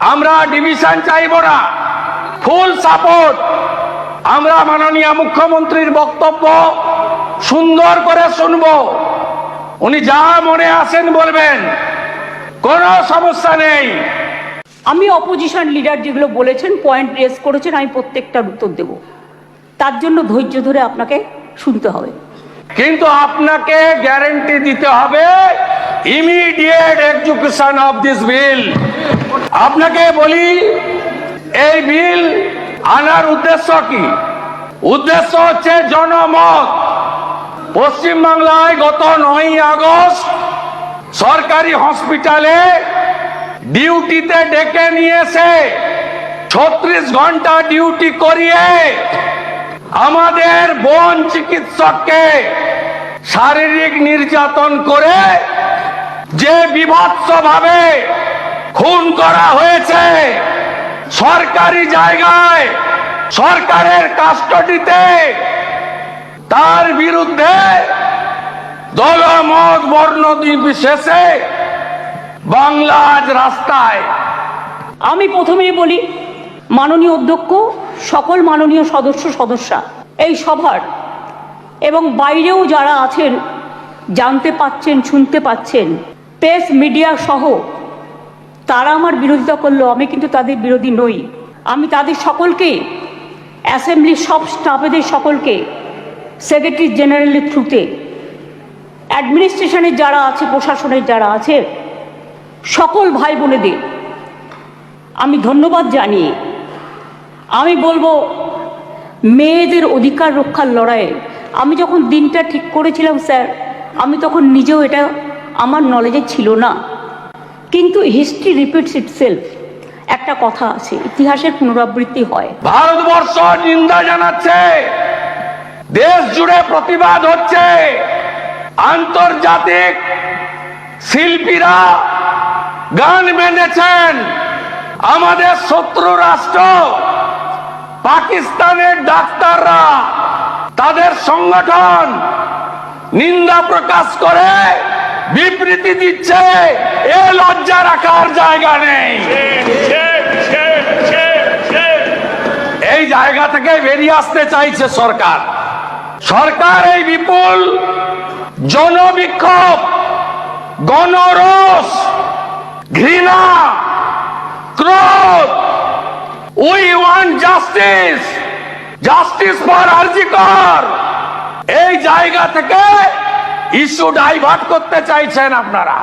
আমরা ডিভিশন চাইব না। ফুল সাপোর্ট আমরা মাননীয় মুখ্যমন্ত্রীর বক্তব্য সুন্দর করে শুনব। উনি যা মনে আসেন বলবেন। কোনো সমস্যা নেই। আমি অপোজিশন লিডার যেগুলো বলেছেন পয়েন্ট রেস করেছেন আমি প্রত্যেকটার উত্তর দেব। তার জন্য ধৈর্য ধরে আপনাকে শুনতে হবে। কিন্তু আপনাকে গ্যারেন্টি দিতে হবে immediate execution of this bill আপনাকে বলি, এই বিল আনার উদ্দেশ্য কি? উদ্দেশ্য হচ্ছে জনমত। পশ্চিমবাংলায় গত নয় আগস্ট সরকারি হসপিটালে ডিউটিতে ডেকে নিয়েছে। ছত্রিশ ঘণ্টা ডিউটি করিয়ে আমাদের বন চিকিৎসককে শারীরিক নির্যাতন করে যে বিভৎস ভাবে খুন করা হয়েছে সরকারি জায়গায়, সরকারের কাস্টডিতে, তার বিরুদ্ধে দলমত বর্ণ নির্বিশেষে বাংলা আজ রাস্তায়। আমি প্রথমেই বলি, মাননীয় অধ্যক্ষ, সকল মাননীয় সদস্য, সদস্যা, এই সভার এবং বাইরেও যারা আছেন, জানতে পাচ্ছেন, শুনতে পাচ্ছেন প্রেস মিডিয়া সহ তারা আমার বিরোধিতা করল, আমি কিন্তু তাদের বিরোধী নই। আমি তাদের সকলকে অ্যাসেম্বলির সব স্টাফেদের সকলকে, সেক্রেটারি জেনারেলের থ্রুতে, অ্যাডমিনিস্ট্রেশনের যারা আছে, প্রশাসনের যারা আছে, সকল ভাই বোনেদের আমি ধন্যবাদ জানিয়ে আমি বলব, মেয়েদের অধিকার রক্ষার লড়াইয়ে। আমি যখন দিনটা ঠিক করেছিলাম, স্যার, আমি তখন নিজেও এটা আমার নলেজে ছিল না। কিন্তু হিস্ট্রি রিপিটস ইটসেলফ একটা কথা আছে, ইতিহাসের পুনরাবৃত্তি হয়। ভারতবর্ষ নিন্দা জানাচ্ছে, দেশ জুড়ে প্রতিবাদ হচ্ছে, আন্তর্জাতিক শিল্পীরা গান বেঁধেছেন। আমাদের শত্রু রাষ্ট্র, পাকিস্তানের ডাক্তাররা, তাদের সংগঠন নিন্দা প্রকাশ করে বিবৃতি দিচ্ছে, এ লজ্জা রাখার জায়গা নেই। এই জায়গা থেকে বেরিয়ে আসতে চাইছে সরকার। সরকার এই বিপুল জনবিক্ষোভ, গণরোষ, ঘৃণা, ক্রোধ, we want justice justice for RG Kar এই জায়গা থেকে ইস্যু ডাইভার্ট করতে চাইছেন আপনারা।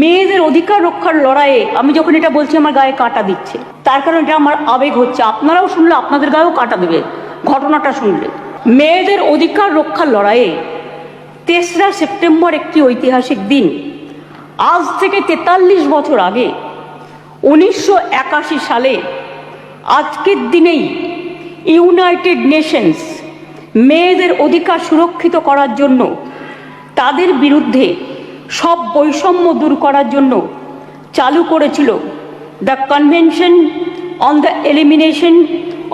মেয়েদের অধিকার রক্ষার লড়াইয়ে আমি যখন এটা বলছি, আমার গায়ে কাটা দিচ্ছে। তার কারণ এটা আমার আবেগ হচ্ছে। আপনারাও শুনলে আপনাদের গায়েও কাটা দেবে, ঘটনাটা শুনলে। মেয়েদের অধিকার রক্ষার লড়াইয়ে তেসরা সেপ্টেম্বর একটি ঐতিহাসিক দিন। আজ থেকে তেতাল্লিশ বছর আগে, উনিশশো একাশি সালে, আজকের দিনেই ইউনাইটেড নেশনস মেয়েদের অধিকার সুরক্ষিত করার জন্য তাদের বিরুদ্ধে সব বৈষম্য দূর করার জন্য চালু করেছিল the convention on the elimination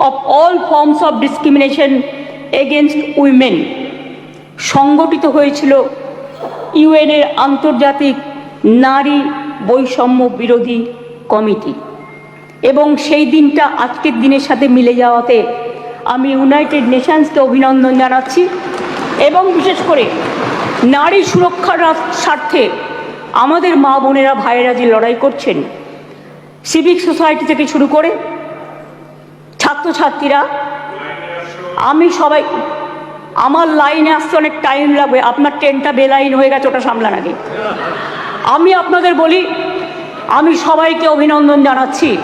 of all forms of discrimination against women সংগঠিত হয়েছিল ইউএনের আন্তর্জাতিক নারী বৈষম্য বিরোধী কমিটি। এবং সেই দিনটা আজকের দিনের সাথে মিলে যাওয়াতে আমি ইউনাইটেড নেশনসকে অভিনন্দন জানাচ্ছি। এবং বিশেষ করে নারী সুরক্ষার স্বার্থে আমাদের মা বোনেরা, ভাইয়েরা যে লড়াই করছেন সিভিক সোসাইটি থেকে শুরু করে ছাত্রছাত্রীরা, আমি সবাই, আমার লাইনে আসতে অনেক টাইম লাগবে, আপনার ট্রেনটা বেলাইন হয়ে গেছে, ওটা সামলান আগে। আমি আপনাদের বলি, আমি সবাইকে অভিনন্দন জানাচ্ছি।